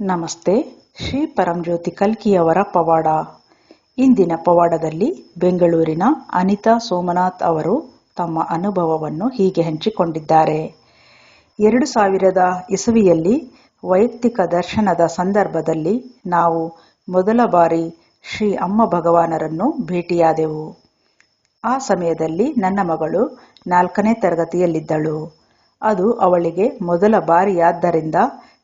ನಮಸ್ತೆ, ಶ್ರೀ ಪರಂಜ್ಯೋತಿ ಕಲ್ಕಿಯವರ ಪವಾಡ. ಇಂದಿನ ಪವಾಡದಲ್ಲಿ ಬೆಂಗಳೂರಿನ ಅನಿತಾ ಸೋಮನಾಥ್ ಅವರು ತಮ್ಮ ಅನುಭವವನ್ನು ಹೀಗೆ ಹಂಚಿಕೊಂಡಿದ್ದಾರೆ. ಎರಡು ಸಾವಿರದ ಇಸವಿಯಲ್ಲಿ ವೈಯಕ್ತಿಕ ದರ್ಶನದ ಸಂದರ್ಭದಲ್ಲಿ ನಾವು ಮೊದಲ ಬಾರಿ ಶ್ರೀ ಅಮ್ಮ ಭಗವಾನರನ್ನು ಭೇಟಿಯಾದೆವು. ಆ ಸಮಯದಲ್ಲಿ ನನ್ನ ಮಗಳು ನಾಲ್ಕನೇ ತರಗತಿಯಲ್ಲಿದ್ದಳು. ಅದು ಅವಳಿಗೆ ಮೊದಲ ಬಾರಿಯಾದ್ದರಿಂದ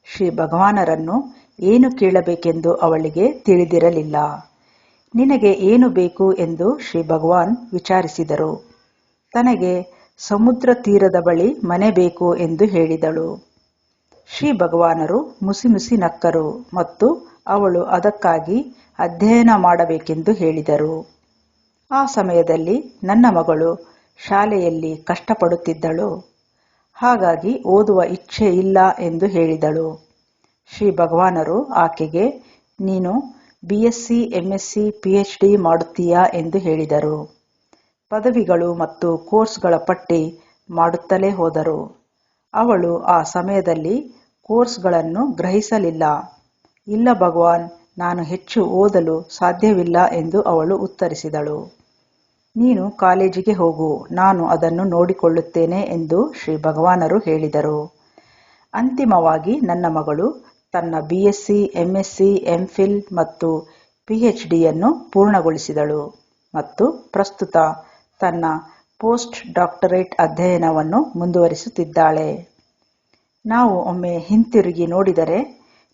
ಶ್ರೀ ಭಗವಾನರನ್ನು ಏನು ಕೇಳಬೇಕೆಂದು ಅವಳಿಗೆ ತಿಳಿದಿರಲಿಲ್ಲ. ನಿನಗೆ ಏನು ಬೇಕು ಎಂದು ಶ್ರೀ ಭಗವಾನ್ ವಿಚಾರಿಸಿದರು. ತನಗೆ ಸಮುದ್ರ ತೀರದ ಬಳಿ ಮನೆ ಬೇಕು ಎಂದು ಹೇಳಿದಳು. ಶ್ರೀ ಭಗವಾನರು ಮುಸಿಮುಸಿ ನಕ್ಕರು ಮತ್ತು ಅವಳು ಅದಕ್ಕಾಗಿ ಅಧ್ಯಯನ ಮಾಡಬೇಕೆಂದು ಹೇಳಿದರು. ಆ ಸಮಯದಲ್ಲಿ ನನ್ನ ಮಗಳು ಶಾಲೆಯಲ್ಲಿ ಕಷ್ಟಪಡುತ್ತಿದ್ದಳು. ಹಾಗಾಗಿ ಓದುವ ಇಚ್ಛೆ ಇಲ್ಲ ಎಂದು ಹೇಳಿದಳು. ಶ್ರೀ ಭಗವಾನರು ಆಕೆಗೆ, ನೀನು B Sc MSc Ph D ಮಾಡುತ್ತೀಯಾ ಎಂದು ಹೇಳಿದರು. ಪದವಿಗಳು ಮತ್ತು ಕೋರ್ಸ್ಗಳ ಪಟ್ಟಿ ಮಾಡುತ್ತಲೇ ಹೋದರು. ಅವಳು ಆ ಸಮಯದಲ್ಲಿ ಕೋರ್ಸ್ಗಳನ್ನು ಗ್ರಹಿಸಲಿಲ್ಲ. ಇಲ್ಲ ಭಗವಾನ್, ನಾನು ಹೆಚ್ಚು ಓದಲು ಸಾಧ್ಯವಿಲ್ಲ ಎಂದು ಅವಳು ಉತ್ತರಿಸಿದಳು. ನೀನು ಕಾಲೇಜಿಗೆ ಹೋಗು, ನಾನು ಅದನ್ನು ನೋಡಿಕೊಳ್ಳುತ್ತೇನೆ ಎಂದು ಶ್ರೀ ಭಗವಾನರು ಹೇಳಿದರು. ಅಂತಿಮವಾಗಿ ನನ್ನ ಮಗಳು ತನ್ನ ಬಿ ಎಸ್ಸಿ ಎಂಎಸ್ಸಿ ಎಂಫಿಲ್ ಮತ್ತು ಪಿಎಚ್ ಡಿಯನ್ನು ಪೂರ್ಣಗೊಳಿಸಿದಳು ಮತ್ತು ಪ್ರಸ್ತುತ ತನ್ನ ಪೋಸ್ಟ್ ಡಾಕ್ಟರೇಟ್ ಅಧ್ಯಯನವನ್ನು ಮುಂದುವರಿಸುತ್ತಿದ್ದಾಳೆ. ನಾವು ಒಮ್ಮೆ ಹಿಂತಿರುಗಿ ನೋಡಿದರೆ,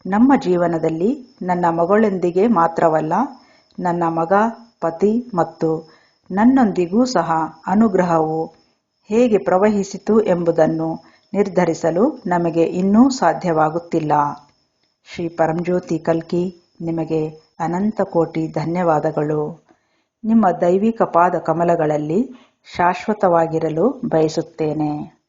ನಮ್ಮ ಜೀವನದಲ್ಲಿ ನನ್ನ ಮಗಳೊಂದಿಗೆ ಮಾತ್ರವಲ್ಲ, ನನ್ನ ಮಗ, ಪತಿ ಮತ್ತು ನನ್ನೊಂದಿಗೂ ಸಹ ಅನುಗ್ರಹವು ಹೇಗೆ ಪ್ರವಹಿಸಿತು ಎಂಬುದನ್ನು ನಿರ್ಧರಿಸಲು ನಮಗೆ ಇನ್ನೂ ಸಾಧ್ಯವಾಗುತ್ತಿಲ್ಲ. ಶ್ರೀ ಪರಂಜ್ಯೋತಿ ಕಲ್ಕಿ, ನಿಮಗೆ ಅನಂತ ಕೋಟಿ ಧನ್ಯವಾದಗಳು. ನಿಮ್ಮ ದೈವಿಕ ಪಾದ ಕಮಲಗಳಲ್ಲಿ ಶಾಶ್ವತವಾಗಿರಲು ಬಯಸುತ್ತೇನೆ.